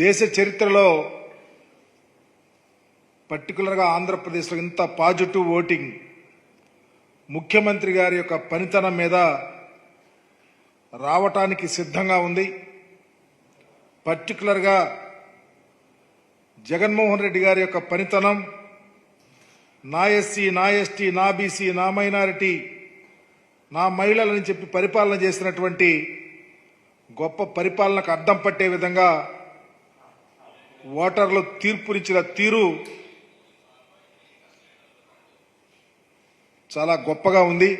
దేశ చరిత్రలో పర్టికులర్గా ఆంధ్రప్రదేశ్లో ఇంత పాజిటివ్ ఓటింగ్ ముఖ్యమంత్రి గారి యొక్క పనితనం మీద రావటానికి సిద్ధంగా ఉంది. పర్టికులర్గా జగన్మోహన్ రెడ్డి గారి యొక్క పనితనం నా ఎస్సీ నా ఎస్టీ నా బీసీ నా మైనారిటీ నా మహిళలని చెప్పి పరిపాలన చేసినటువంటి గొప్ప పరిపాలనకు అడ్డం పట్టే విధంగా ఓటర్లు తీర్పునిచ్చిన తీరు చాలా గొప్పగా ఉంది.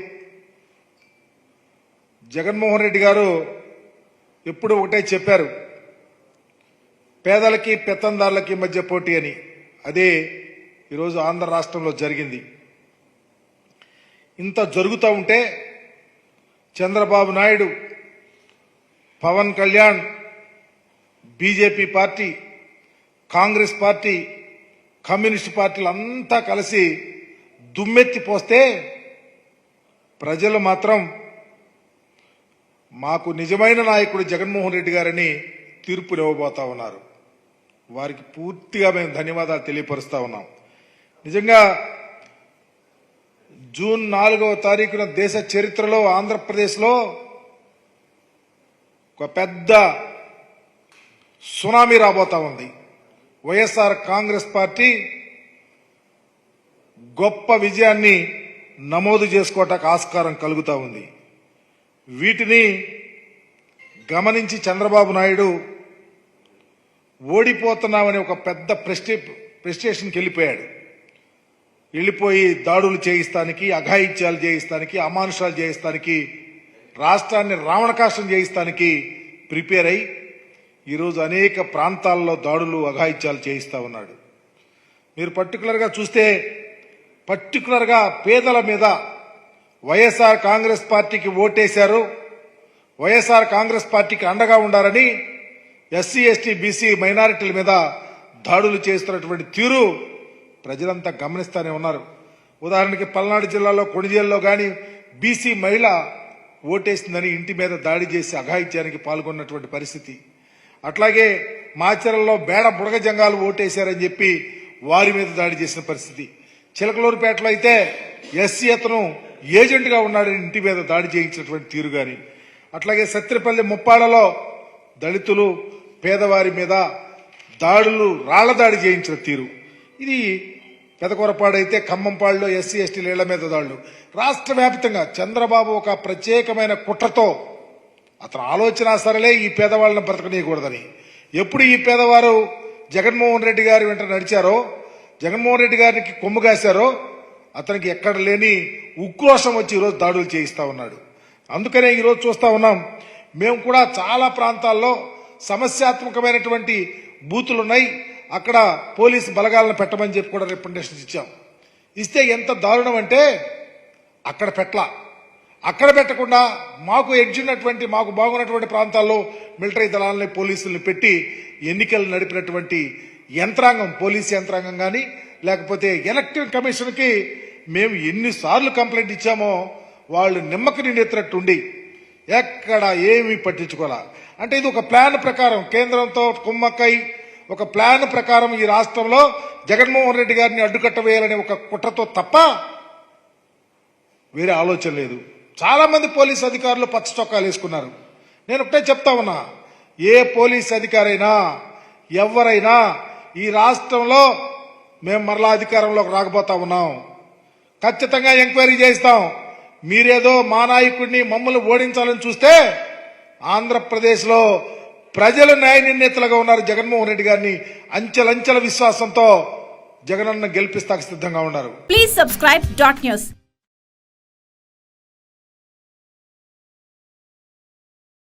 జగన్మోహన్ రెడ్డి గారు ఎప్పుడు ఒకటే చెప్పారు పేదలకి పెత్తందారులకి మధ్య పోటీ అని. అదే ఈరోజు ఆంధ్ర రాష్ట్రంలో జరిగింది. ఇంత జరుగుతూ ఉంటే Chandrababu Naidu Pawan Kalyan BJP party Congress party communist పార్టీలు అంతా కలిసి దుమ్మెత్తి పోస్తే ప్రజలు మాత్రం మాకు నిజమైన నాయకుడు జగన్మోహన్ రెడ్డి గారని తీర్పునివ్వబోతా ఉన్నారు. వారికి పూర్తిగా మేము ధన్యవాదాలు తెలియపరుస్తా ఉన్నాం. నిజంగా జూన్ నాలుగవ తారీఖున దేశ చరిత్రలో ఆంధ్రప్రదేశ్లో ఒక పెద్ద సునామీ రాబోతా ఉంది. వైఎస్ఆర్ కాంగ్రెస్ పార్టీ గొప్ప విజయాన్ని నమోదు చేసుకోవటానికి ఆస్కారం కలుగుతా ఉంది. వీటిని గమనించి చంద్రబాబు నాయుడు ఓడిపోతున్నామని ఒక పెద్ద ప్రెస్టే ప్రెస్టేషన్కి వెళ్ళిపోయాడు. వెళ్ళిపోయి దాడులు చేయిస్తానికి అఘాయిత్యాలు చేయిస్తానికి అమానుషాలు చేయిస్తానికి రాష్ట్రాన్ని రావణకాష్టం చేయిస్తానికి ప్రిపేర్ అయి ఈరోజు అనేక ప్రాంతాల్లో దాడులు అఘాయిత్యాలు చేయిస్తూ ఉన్నాడు. మీరు పర్టికులర్గా చూస్తే పర్టికులర్గా పేదల మీద వైఎస్ఆర్ కాంగ్రెస్ పార్టీకి ఓటేశారు వైఎస్ఆర్ కాంగ్రెస్ పార్టీకి అండగా ఉండాలని ఎస్సీ ఎస్టీ బీసీ మైనారిటీల మీద దాడులు చేస్తున్నటువంటి తీరు ప్రజలంతా గమనిస్తానే ఉన్నారు. ఉదాహరణకి పల్నాడు జిల్లాలో కొణిజేల్లో కానీ బీసీ మహిళ ఓటేసిందని ఇంటి మీద దాడి చేసి అఘాయిత్యానికి పాల్గొన్నటువంటి పరిస్థితి. అట్లాగే మాచర్లలో బేడ బుడగ జంగాలు ఓటేశారని చెప్పి వారి మీద దాడి చేసిన పరిస్థితి. చిలకలూరుపేటలో అయితే ఎస్సీ అతను ఏజెంట్గా ఉన్నాడని ఇంటి మీద దాడి చేయించినటువంటి తీరు గాని. అట్లాగే సత్తిపల్లి ముప్పాడలో దళితులు పేదవారి మీద దాడులు రాళ్ళ దాడి చేయించిన తీరు. ఇది పెదకొరపాడైతే ఖమ్మంపాడులో ఎస్సీ ఎస్టీల ఇళ్ళ మీద దాడులు. రాష్ట్ర వ్యాప్తంగా చంద్రబాబు ఒక ప్రత్యేకమైన కుట్రతో అతను ఆలోచన సరలే ఈ పేదవాళ్ళని బ్రతకనీయకూడదని. ఎప్పుడు ఈ పేదవారు జగన్మోహన్ రెడ్డి గారి వెంట నడిచారో జగన్మోహన్ రెడ్డి గారికి కొమ్ము కాశారో అతనికి ఎక్కడ లేని ఉక్రోషం వచ్చి ఈరోజు దాడులు చేయిస్తా ఉన్నాడు. అందుకనే ఈరోజు చూస్తా ఉన్నాం మేము కూడా చాలా ప్రాంతాల్లో సమస్యాత్మకమైనటువంటి బూతులు ఉన్నాయి అక్కడ పోలీసు బలగాలను పెట్టమని చెప్పి కూడా రికమెండేషన్స్ ఇచ్చాం. ఇస్తే ఎంత దారుణం అంటే అక్కడ పెట్టలా. అక్కడ పెట్టకుండా మాకు ఎడ్జున్నటువంటి మాకు బాగున్నటువంటి ప్రాంతాల్లో మిలిటరీ దళాలని పోలీసుల్ని పెట్టి ఎన్నికలు నడిపినటువంటి యంత్రాంగం పోలీస్ యంత్రాంగం కానీ లేకపోతే ఎలక్టివ్ కమిషన్కి మేము ఎన్నిసార్లు కంప్లైంట్ ఇచ్చామో వాళ్ళు నిమ్మకి నిండెత్తినట్టుండి ఎక్కడ ఏమీ పట్టించుకోలే. అంటే ఇది ఒక ప్లాన్ ప్రకారం కేంద్రంతో కుమ్మక్కై ఒక ప్లాన్ ప్రకారం ఈ రాష్ట్రంలో జగన్మోహన్ రెడ్డి గారిని అడ్డుకట్ట వేయాలనే ఒక కుట్రతో తప్ప వేరే ఆలోచన లేదు. చాలా మంది పోలీస్ అధికారులు పచ్చ చొక్కాలు వేసుకున్నారు. నేను ఒకటే చెప్తా ఉన్నా ఏ పోలీస్ అధికారైనా ఎవరైనా ఈ రాష్ట్రంలో మేము మరలా అధికారంలోకి రాకపోతా ఉన్నాం. ఖచ్చితంగా ఎంక్వైరీ చేస్తాం మీరేదో మా నాయకుడిని మమ్మల్ని ఓడించాలని చూస్తే ఆంధ్రప్రదేశ్లో ప్రజలు న్యాయ నిర్ణేతలుగా ఉన్నారు జగన్మోహన్ రెడ్డి గారిని. అంచెలంచెల విశ్వాసంతో జగనన్న గెలిపిస్తాకు సిద్ధంగా ఉన్నారు. Please subscribe dot news